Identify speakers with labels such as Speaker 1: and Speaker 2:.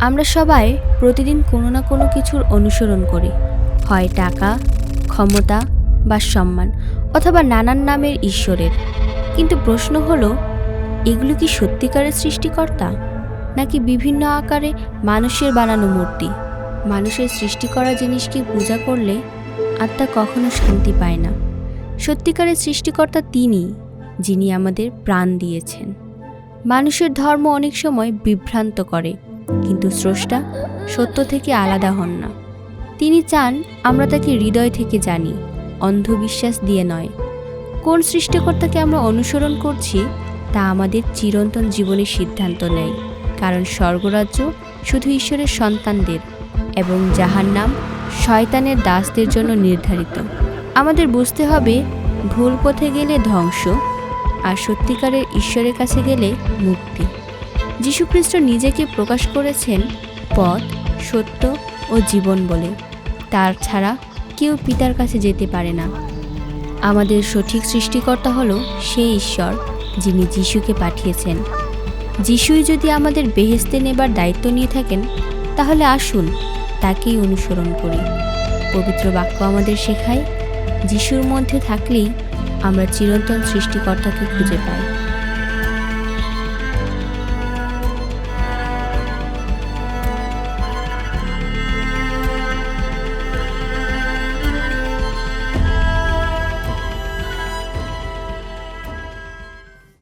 Speaker 1: আমরা সবাই প্রতিদিন কোনো না কোনো কিছুর অনুসরণ করি। হয় টাকা, ক্ষমতা বা সম্মান, অথবা নানান নামের ঈশ্বরের। কিন্তু প্রশ্ন হলো, এগুলো কি সত্যিকারের সৃষ্টিকর্তা? নাকি বিভিন্ন আকারে মানুষের বানানো মূর্তি? মানুষের সৃষ্টি করা জিনিসকে পূজা করলে আত্মা কখনো শান্তি পায় না। সত্যিকারের সৃষ্টিকর্তা তিনি, যিনি আমাদের প্রাণ দিয়েছেন। মানুষের ধর্ম অনেক সময় বিভ্রান্ত করে। কিন্তু স্রষ্টা সত্য থেকে আলাদা হন না। তিনি চান আমরা তাকে হৃদয় থেকে জানি, অন্ধবিশ্বাস দিয়ে নয়। কোন সৃষ্টিকর্তাকে আমরা অনুসরণ করছি, তা আমাদের চিরন্তন জীবনের সিদ্ধান্ত নেয়, কারণ স্বর্গরাজ্য শুধু ঈশ্বরের সন্তানদের এবং যাহার নাম শয়তানের দাসদের জন্য নির্ধারিত। আমাদের বুঝতে হবে, ভুল পথে গেলে ধ্বংস আর সত্যিকারের ঈশ্বরের কাছে গেলে মুক্তি। যীশুখ্রিস্ট নিজেকে প্রকাশ করেছেন পথ, সত্য ও জীবন বলে। তার ছাড়া কেউ পিতার কাছে যেতে পারে না। আমাদের সঠিক সৃষ্টিকর্তা হলো সেই ঈশ্বর, যিনি যিশুকে পাঠিয়েছেন। যিশুই যদি আমাদের বেহেস্তে নেবার দায়িত্ব নিয়ে থাকেন, তাহলে আসুন তাকেই অনুসরণ করি। পবিত্র বাক্য আমাদের শেখায়, যিশুর মধ্যে থাকলেই আমরা চিরন্তন সৃষ্টিকর্তাকে খুঁজে পাই।